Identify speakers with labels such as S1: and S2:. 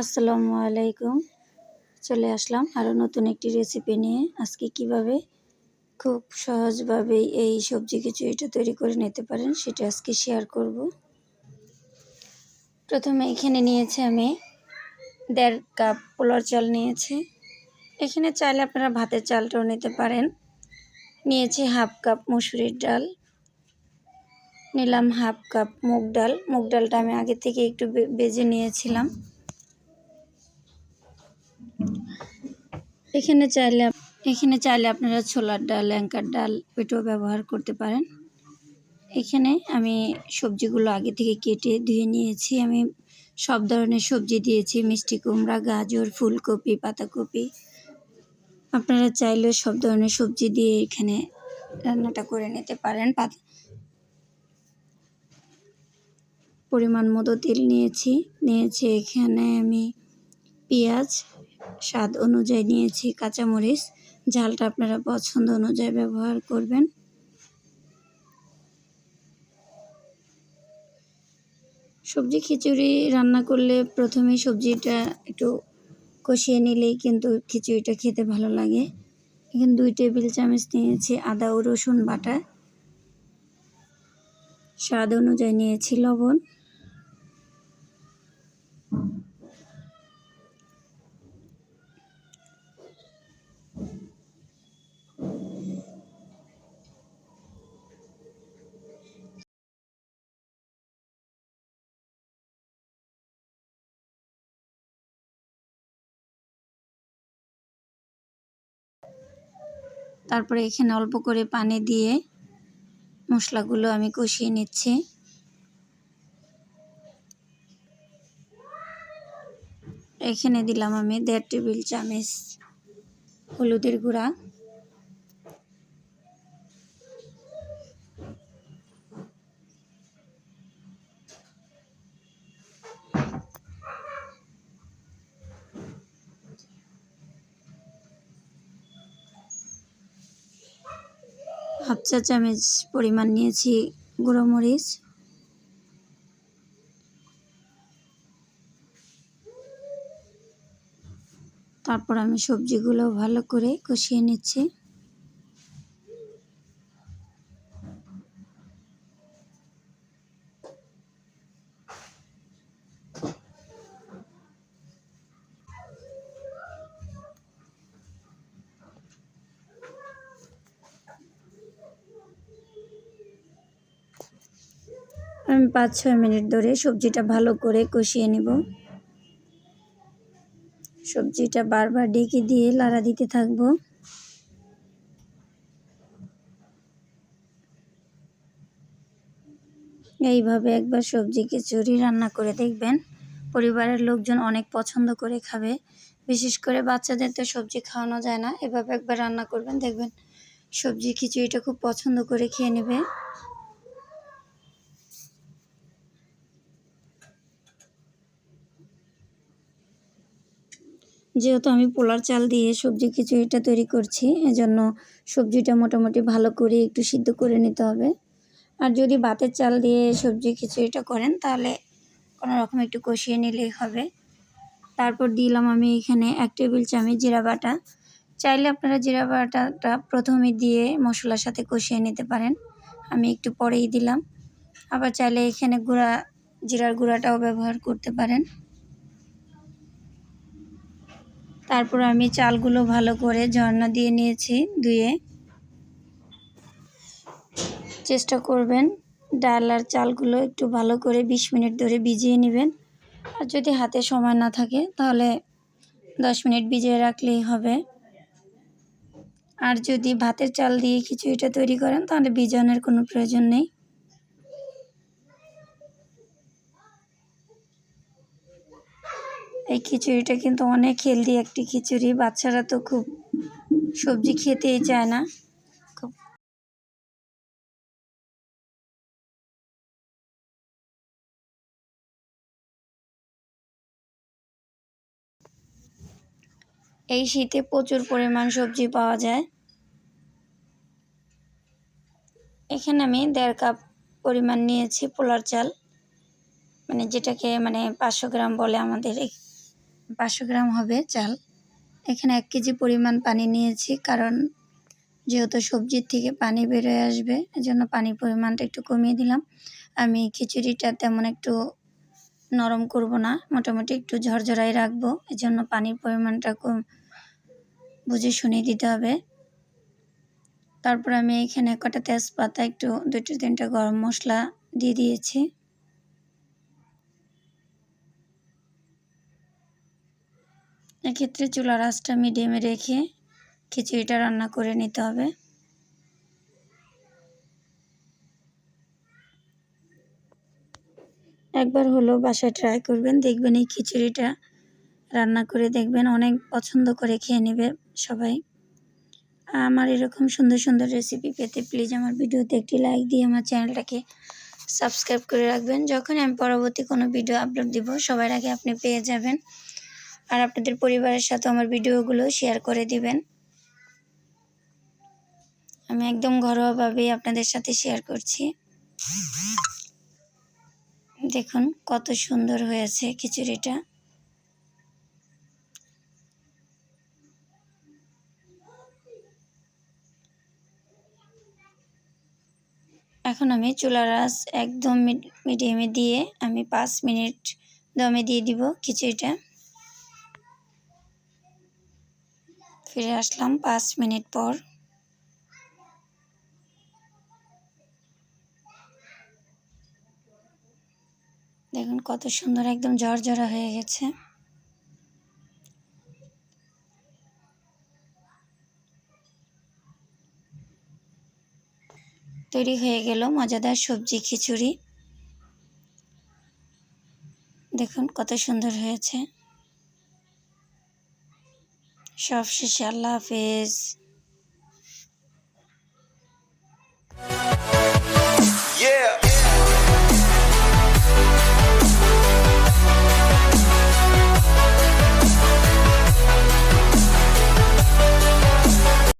S1: আসসালামু আলাইকুম। চলে আসলাম আরও নতুন একটি রেসিপি নিয়ে। আজকে কীভাবে খুব সহজভাবেই এই সবজি খিচুড়িটা তৈরি করে নিতে পারেন সেটা আজকে শেয়ার করব। প্রথমে এখানে নিয়েছি আমি দেড় কাপ পোলার চাল নিয়েছি। এখানে চাইলে আপনারা ভাতের চালটাও নিতে পারেন। নিয়েছি হাফ কাপ মুসুরির ডাল। নিলাম হাফ কাপ মুগ ডাল। মুগ ডালটা আমি আগে থেকে একটু বেজে নিয়েছিলাম। এখানে চাইলে এখানে চাইলে আপনারা ছোলার ডাল ল্যাঙ্কার ডাল, এটাও ব্যবহার করতে পারেন। এখানে আমি সবজিগুলো আগে থেকে কেটে ধুয়ে নিয়েছি। আমি সব ধরনের সবজি দিয়েছি, মিষ্টি কুমড়া, গাজর, ফুলকপি, পাতাকপি। আপনারা চাইলে সব ধরনের সবজি দিয়ে এখানে রান্নাটা করে নিতে পারেন। পাতা, পরিমাণ মতো তেল নিয়েছি। নিয়েছি এখানে আমি পেঁয়াজ স্বাদ অনুযায়ী নিয়েছি কাঁচামরিচ। ঝালটা আপনারা পছন্দ অনুযায়ী ব্যবহার করবেন। সবজি খিচুড়ি রান্না করলে প্রথমে সবজিটা একটু কষিয়ে নিলেই কিন্তু খিচুড়িটা খেতে ভালো লাগে। এখানে দুই টেবিল চামচ নিয়েছি আদা ও রসুন বাটা। স্বাদ অনুযায়ী নিয়েছি লবণ। তারপরে এখানে অল্প করে পানি দিয়ে মশলাগুলো আমি কষিয়ে নিচ্ছি। এখানে দিলাম আমি দেড় টেবিল চামচ হলুদের গুঁড়া। হাফ চা চামচ পরিমাণ নিয়েছি গুঁড়ো মরিচ। তারপর আমি সবজিগুলো ভালো করে কষিয়ে নিচ্ছি। আমি পাঁচ ছয় মিনিট ধরে সবজিটা ভালো করে কষিয়ে নেব। সবজিটা বারবার ডেকে দিয়ে লাড়া দিতে থাকব। এইভাবে একবার সবজি খিচুড়ি রান্না করে দেখবেন, পরিবারের লোকজন অনেক পছন্দ করে খাবে। বিশেষ করে বাচ্চাদের তো সবজি খাওয়ানো যায় না, এভাবে একবার রান্না করবেন, দেখবেন সবজি খিচুড়িটা খুব পছন্দ করে খেয়ে নেবে। যেহেতু আমি পোলার চাল দিয়ে সবজি খিচুড়িটা তৈরি করছি, এজন্য সবজিটা মোটামুটি ভালো করে একটু সিদ্ধ করে নিতে হবে। আর যদি ভাতের চাল দিয়ে সবজি খিচুড়িটা করেন, তাহলে কোনো রকম একটু কষিয়ে নিলেই হবে। তারপর দিলাম আমি এখানে এক টেবিল চামচ জিরা বাটা। চাইলে আপনারা জিরা বাটাটা প্রথমে দিয়ে মশলার সাথে কষিয়ে নিতে পারেন। আমি একটু পরেই দিলাম। আবার চাইলে এখানে গুঁড়া, জিরার গুঁড়াটাও ব্যবহার করতে পারেন। তারপর আমি চালগুলো ভালো করে ঝর্ণা দিয়ে নিয়েছি ধুয়ে। চেষ্টা করবেন ডাল আর চালগুলো একটু ভালো করে বিশ মিনিট ধরে ভিজিয়ে নেবেন। আর যদি হাতে সময় না থাকে তাহলে দশ মিনিট ভিজিয়ে রাখলেই হবে। আর যদি ভাতের চাল দিয়ে খিচুড়িটা তৈরি করেন তাহলে ভিজানোর কোনো প্রয়োজন নেই। খিচুড়িটা কিন্তু অনেক হেলদি একটি খিচুড়ি। বাচ্চারা তো খুব সবজি খেতেই চায় না। এই শীতে প্রচুর পরিমাণ সবজি পাওয়া যায়। এখানে আমি দেড় কাপ পরিমাণ নিয়েছি পোলার চাল। মানে যেটাকে মানে পাঁচশো গ্রাম বলে আমাদের পাঁচশো গ্রাম হবে চাল। এখানে এক কেজি পরিমাণ পানি নিয়েছি কারণ যেহেতু সবজির থেকে পানি বেরোয় আসবে, এজন্য পানির পরিমাণটা একটু কমিয়ে দিলাম। আমি খিচুড়িটা তেমন একটু নরম করব না, মোটামুটি একটু ঝরঝরাই রাখব, এজন্য পানির পরিমাণটা কম বুঝে শুনে দিতে হবে। তারপর আমি এখানে কটা তেজপাতা, একটু দুটো তিনটা গরম মশলা দিয়ে দিয়েছি। এক্ষেত্রে চুলার আঁচটা মিডিয়ামে রেখে খিচুড়িটা রান্না করে নিতে হবে। একবার হলো বাসায় ট্রাই করবেন, দেখবেন এই খিচুড়িটা রান্না করে দেখবেন অনেক পছন্দ করে খেয়ে নেবে সবাই। আমার এরকম সুন্দর সুন্দর রেসিপি পেতে প্লিজ আমার ভিডিওতে একটি লাইক দিয়ে আমার চ্যানেলটাকে সাবস্ক্রাইব করে রাখবেন। যখন আমি পরবর্তী কোনো ভিডিও আপলোড দিব, সবার আগে আপনি পেয়ে যাবেন। আর আপনাদের পরিবারের সাথে আমার ভিডিওগুলো শেয়ার করে দিবেন। আমি একদম ঘরোয়াভাবেই আপনাদের সাথে শেয়ার করছি। দেখুন কত সুন্দর হয়েছে খিচুড়িটা। এখন আমি চুলার আঁচ একদম মিডিয়ামে দিয়ে আমি পাঁচ মিনিট দমে দিয়ে দিব খিচুড়িটা। ফিরে আসলাম পাঁচ মিনিট পর। দেখুন কত সুন্দর একদম ঝরঝরা হয়ে গেছে। তৈরি হয়ে গেল মজাদার সবজি খিচুড়ি। দেখুন কত সুন্দর হয়েছে। সব শেষে আল্লাহ হাফেজ।